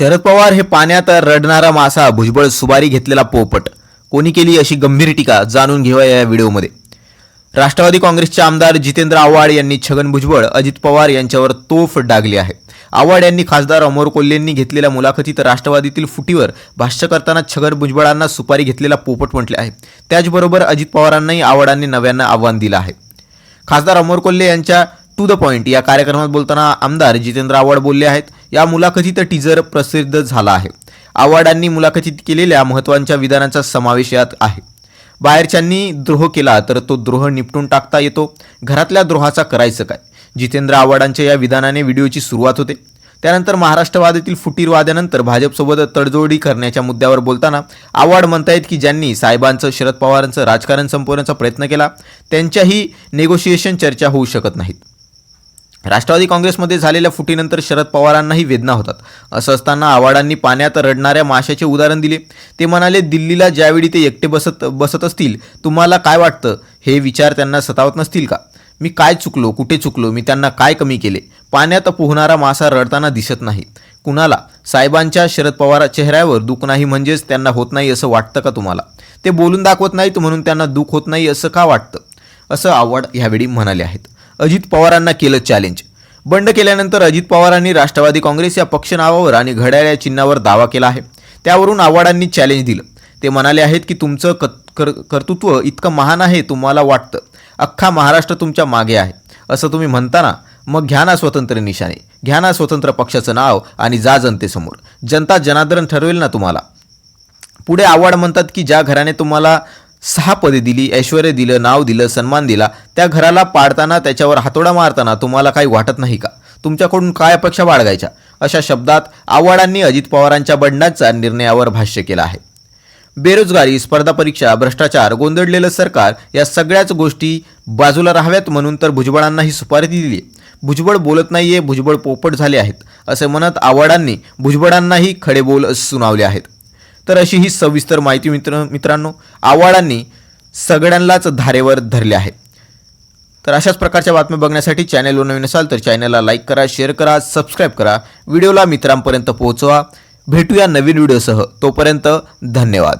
शरद पवार हे पाण्यात रडणारा मासा भुजबळ सुबारी घेतलेला पोपट. कोणी केली अशी गंभीर टीका? जाणून घेऊया या व्हिडिओमध्ये. राष्ट्रवादी काँग्रेसचे आमदार जितेंद्र आव्हाड यांनी छगन भुजबळ अजित पवार यांच्यावर तोफ डागली आहे. आव्हाड यांनी खासदार अमोर कोल्हेंनी घेतलेल्या मुलाखतीत राष्ट्रवादीतील फुटीवर भाष्य करताना छगन भुजबळांना सुपारी घेतलेला पोपट म्हटले आहे. त्याचबरोबर अजित पवारांनाही आव्हाडांनी नव्यानं आव्हान दिलं आहे. खासदार अमोर कोल्हे यांच्या टू द पॉइंट या कार्यक्रमात बोलताना आमदार जितेंद्र आव्हाड बोलले आहेत. या मुलाखतीत टीजर प्रसिद्ध झाला आहे. आव्हाडांनी मुलाखतीत केलेल्या महत्त्वाच्या विधानांचा समावेश यात आहे. बाहेरच्यांनी द्रोह केला तर तो द्रोह निपटून टाकता येतो. घरातल्या द्रोहाचा करायचं काय? जितेंद्र आव्हाडांच्या या विधानाने व्हिडिओची सुरुवात होते. त्यानंतर महाराष्ट्रवादातील फुटीरवाद्यानंतर भाजपसोबत तडजोडी करण्याच्या मुद्द्यावर बोलताना आव्हाड म्हणतायत की ज्यांनी साहेबांचं शरद पवारांचं राजकारण संपवण्याचा प्रयत्न केला त्यांच्याही नेगोशिएशन चर्चा होऊ शकत नाहीत. राष्ट्रवादी काँग्रेसमध्ये झालेल्या फुटीनंतर शरद पवारांनाही वेदना होतात. असं असताना आव्हाडांनी पाण्यात रडणाऱ्या माशाचे उदाहरण दिले. ते म्हणाले दिल्लीला ज्यावेळी ते एकटे बसत बसत असतील तुम्हाला काय वाटतं? हे विचार त्यांना सतावत नसतील का? मी काय चुकलो? कुठे चुकलो? मी त्यांना काय कमी केले? पाण्यात पोहणारा मासा रडताना दिसत नाही. कुणाला? साहेबांच्या शरद पवार चेहऱ्यावर दुःख नाही म्हणजेच त्यांना होत नाही असं वाटतं का तुम्हाला? ते बोलून दाखवत नाहीत म्हणून त्यांना दुःख होत नाही असं का वाटतं? असं आव्हाड ह्यावेळी म्हणाले आहेत. अजित पवारांना केलं चॅलेंज बंड केल्यानंतर अजित पवारांनी राष्ट्रवादी काँग्रेस या पक्ष नावावर आणि घड्याळ या चिन्हावर दावा केला आहे. त्यावरून आव्हाडांनी चॅलेंज दिलं. ते म्हणाले आहेत की तुमचं कत कर कर्तृत्व इतकं महान आहे तुम्हाला वाटतं. अख्खा महाराष्ट्र तुमच्या मागे आहे. असं तुम्ही म्हणताना मग घ्या ना स्वतंत्र निशाणे. घ्या ना स्वतंत्र पक्षाचं नाव आणि जा जनतेसमोर. जनता जनार्दन ठरवेल ना तुम्हाला. पुढे आव्हाड म्हणतात की ज्या घराने तुम्हाला सहा पदे दिली ऐश्वर दिलं नाव दिलं सन्मान दिला. त्या घराला पाडताना त्याच्यावर हातोडा मारताना तुम्हाला काही वाटत नाही का? तुमच्याकडून काय अपेक्षा बाळगायच्या? अशा शब्दात आव्हाडांनी अजित पवारांच्या बंडाचा निर्णयावर भाष्य केलं आहे. बेरोजगारी स्पर्धा परीक्षा भ्रष्टाचार गोंधळलेलं सरकार या सगळ्याच गोष्टी बाजूला राहाव्यात म्हणून तर भुजबळांना ही सुपारी दिली भुजबळ बोलत नाहीये भुजबळ पोपट झाले आहेत असे म्हणत आव्हाडांनी भुजबळांनाही खडे बोल सुनावले आहेत. तर अशी ही सविस्तर माहिती मित्र मित्रांनो आव्हाडांनी सगळ्यांनाच धारेवर धरले आहे तर अशाच प्रकारच्या बातम्या बघण्यासाठी चॅनलवर नवीन असाल तर चॅनलला लाईक करा शेअर करा सबस्क्राईब करा. व्हिडिओला मित्रांपर्यंत पोहोचवा. भेटूया नवीन व्हिडिओसह. तोपर्यंत धन्यवाद.